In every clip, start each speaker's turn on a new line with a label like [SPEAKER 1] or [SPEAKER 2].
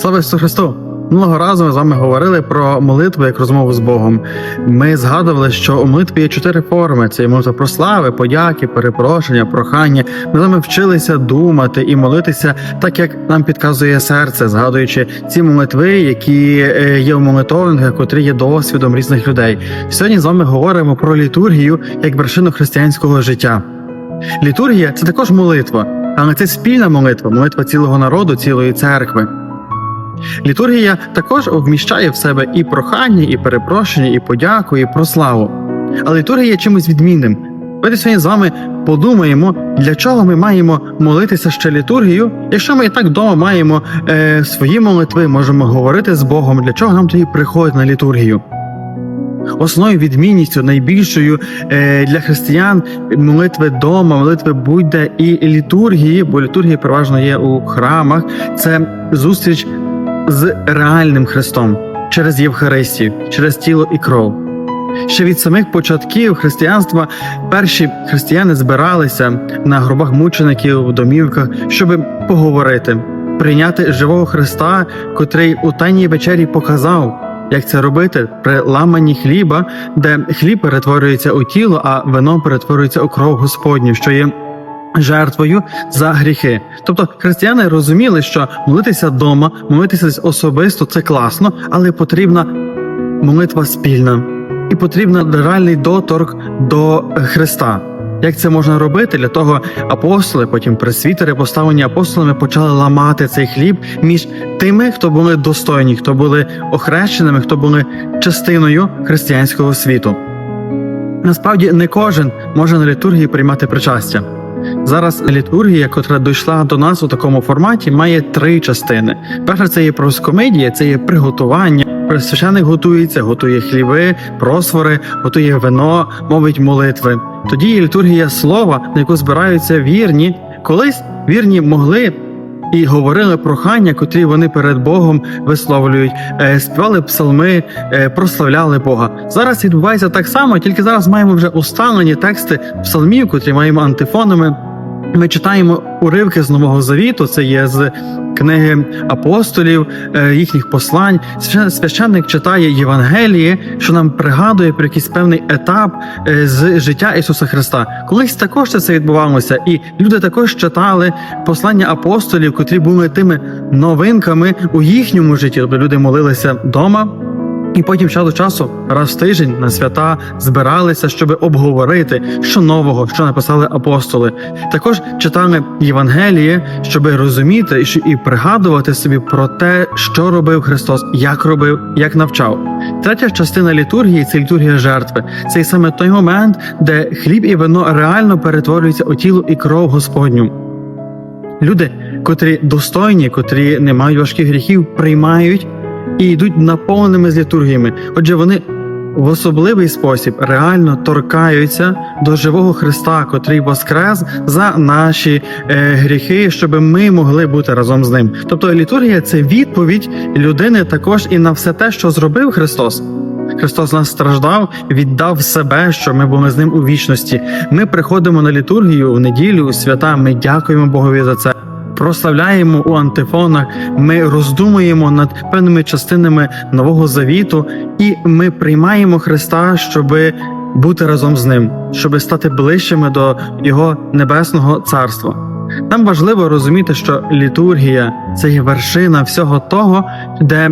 [SPEAKER 1] Слава Ісусу Христу! Минулого разу ми з вами говорили про молитву як розмову з Богом. Ми згадували, що у молитві є чотири форми: це молитва про слави, подяки, перепрошення, прохання. Ми з вами вчилися думати і молитися так, як нам підказує серце, згадуючи ці молитви, які е, є у молитовниках, котрі є досвідом різних людей. Сьогодні з вами говоримо про літургію як вершину християнського життя. Літургія це також молитва, але це спільна молитва, молитва цілого народу, цілої церкви. Літургія також вміщає в себе і прохання, і перепрошення, і подяку, і прославу. Але літургія є чимось відмінним. Давайте сьогодні з вами подумаємо, для чого ми маємо молитися ще літургію, якщо ми і так вдома маємо е, свої молитви, можемо говорити з Богом, для чого нам тоді приходить на літургію? Основною відмінністю найбільшою е, для християн молитви дома, молитви будь-де і літургії, бо літургія переважно є у храмах. Це зустріч з реальним Христом через Євхаристію, через тіло і кров. Ще від самих початків християнства перші християни збиралися на гробах мучеників в домівках, щоб поговорити, прийняти живого Христа, котрий у тайній вечері показав, як це робити при ламанні хліба, де хліб перетворюється у тіло, а вино перетворюється у кров Господню, що є жертвою за гріхи. Тобто християни розуміли, що молитися вдома, молитися особисто це класно, але потрібна молитва спільна і потрібен реальний доторк до Христа. Як це можна робити? Для того апостоли, потім пресвітери, поставлені апостолами, почали ламати цей хліб між тими, хто були достойні, хто були охрещеними, хто були частиною християнського світу. Насправді не кожен може на літургії приймати причастя. Зараз літургія, котра дійшла до нас у такому форматі, має три частини. Перша це є проскомедія, це є приготування. Священик готується, готує хліби, просвори, готує вино, мовить молитви. Тоді є літургія слова, на яку збираються вірні. Колись вірні могли і говорили прохання, котрі вони перед Богом висловлюють, е, співали псалми, е, прославляли Бога. Зараз відбувається так само, тільки зараз маємо вже усталені тексти псалмів, котрі маємо антифонами. Ми читаємо уривки з Нового Завіту, це є з книги апостолів, е, їхніх послань. Священ- Священник читає Євангеліє, що нам пригадує про якийсь певний етап е, з життя Ісуса Христа. Колись також це відбувалося, і люди також читали послання апостолів, котрі були тими новинками у їхньому житті. Тобто люди молилися вдома. І потім час до часу, раз в тиждень на свята збиралися, щоб обговорити, що нового, що написали апостоли. Також читали Євангеліє, щоб розуміти і пригадувати собі про те, що робив Христос, як робив, як навчав. Третя частина літургії це літургія жертви. Це саме той момент, де хліб і вино реально перетворюються у тіло і кров Господню. Люди, котрі достойні, котрі не мають важких гріхів, приймають і йдуть наповненими з літургіями. Отже, вони в особливий спосіб реально торкаються до живого Христа, котрий воскрес за наші е, гріхи, щоб ми могли бути разом з ним. Тобто літургія це відповідь людини також і на все те, що зробив Христос. Христос нас страждав, віддав себе, що ми були з ним у вічності. Ми приходимо на літургію в неділю, у свята. Ми дякуємо Богові за це. Прославляємо у антифонах, ми роздумуємо над певними частинами нового завіту, і ми приймаємо Христа, щоб бути разом з ним, щоб стати ближчими до Його небесного царства. Нам важливо розуміти, що літургія це є вершина всього того, де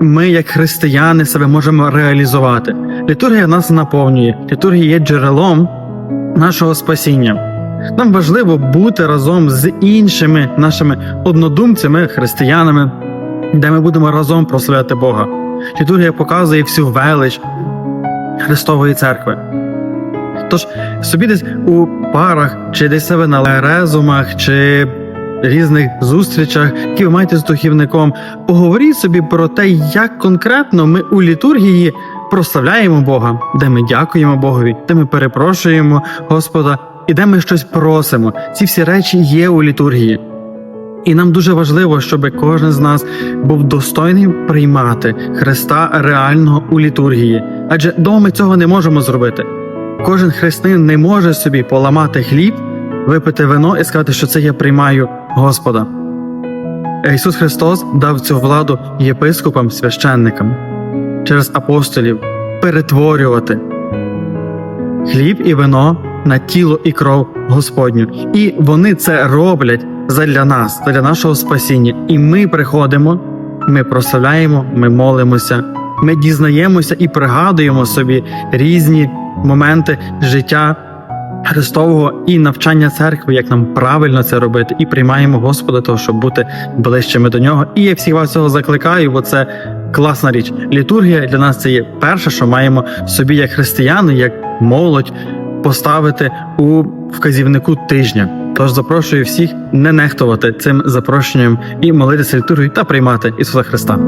[SPEAKER 1] ми, як християни, себе можемо реалізувати. Літургія нас наповнює, літургія є джерелом нашого спасіння. Нам важливо бути разом з іншими нашими однодумцями, християнами, де ми будемо разом прославляти Бога. Літургія показує всю велич Христової церкви. Тож собі десь у парах, чи десь себе на резумах, чи різних зустрічах, які ви маєте з духівником, поговоріть собі про те, як конкретно ми у літургії прославляємо Бога, де ми дякуємо Богові, де ми перепрошуємо Господа і де ми щось просимо. Ці всі речі є у літургії. І нам дуже важливо, щоб кожен з нас був достойним приймати Христа реального у літургії, адже дома ми цього не можемо зробити. Кожен християнин не може собі поламати хліб, випити вино і сказати, що це я приймаю Господа. Ісус Христос дав цю владу єпископам, священникам через апостолів перетворювати хліб і вино на тіло і кров Господню. І вони це роблять задля нас, задля нашого спасіння. І ми приходимо, ми прославляємо, ми молимося, ми дізнаємося і пригадуємо собі різні моменти життя Христового і навчання церкви, як нам правильно це робити, і приймаємо Господа, того, щоб бути ближчими до нього. І я всіх вас цього закликаю, бо це класна річ. Літургія для нас це є перше, що маємо собі як християни, як молодь поставити у вказівнику тижня. Тож запрошую всіх не нехтувати цим запрошенням і молитися літургію та приймати Ісуса Христа.